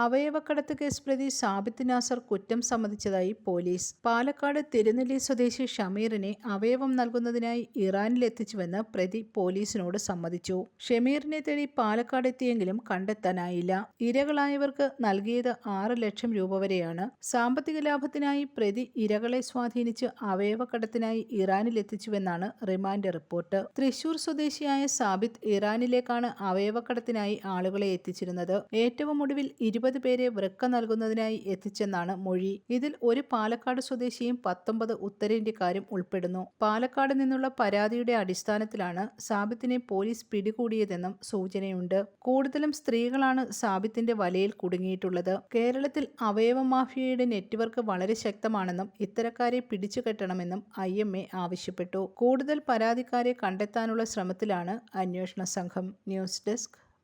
അവയവക്കടത്ത് case പ്രതി സാബിത്ത് നാസർ കുറ്റം സമ്മതിച്ചതായി police. Palakkad Thirunelli സ്വദേശി ഷമീറിനെ അവയവം നൽകുന്നതിനായി ഇറാനിലെത്തിച്ചുവെന്ന് പ്രതി പോലീസിനോട് സമ്മതിച്ചു. ഷമീറിനെ തേടി പാലക്കാട് എത്തിയെങ്കിലും കണ്ടെത്താനായില്ല. ഇരകളായവർക്ക് നൽകിയത് ആറ് ലക്ഷം രൂപ വരെയാണ്. സാമ്പത്തിക ലാഭത്തിനായി പ്രതി ഇരകളെ സ്വാധീനിച്ച് അവയവക്കടത്തിനായി ഇറാനിലെത്തിച്ചുവെന്നാണ് റിമാൻഡ് റിപ്പോർട്ട്. തൃശൂർ സ്വദേശിയായ സാബിത്ത് ഇറാനിലേക്കാണ് അവയവക്കടത്തിനായി ആളുകളെ എത്തിച്ചിരുന്നത്. ഏറ്റവും ഒടുവിൽ ഇരുപത് പേരെ വൃക്ക നൽകുന്നതിനായി എത്തിച്ചെന്നാണ് മൊഴി. ഇതിൽ ഒരു പാലക്കാട് സ്വദേശിയും പത്തൊമ്പത് ഉത്തരേന്ത്യക്കാരും ഉൾപ്പെടുന്നു. പാലക്കാട് നിന്നുള്ള പരാതിയുടെ അടിസ്ഥാനത്തിലാണ് സാബിത്തിനെ പോലീസ് പിടികൂടിയതെന്നും സൂചനയുണ്ട്. കൂടുതലും സ്ത്രീകളാണ് സാബിത്തിന്റെ വലയിൽ കുടുങ്ങിയിട്ടുള്ളത്. കേരളത്തിൽ അവയവ മാഫിയയുടെ നെറ്റ്വർക്ക് വളരെ ശക്തമാണെന്നും ഇത്തരക്കാരെ പിടിച്ചുകെട്ടണമെന്നും ഐ എം എ ആവശ്യപ്പെട്ടു. കൂടുതൽ പരാതിക്കാരെ കണ്ടെത്താനുള്ള ശ്രമത്തിലാണ് അന്വേഷണ സംഘം. ന്യൂസ് ഡെസ്ക്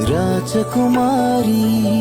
राजकुमारी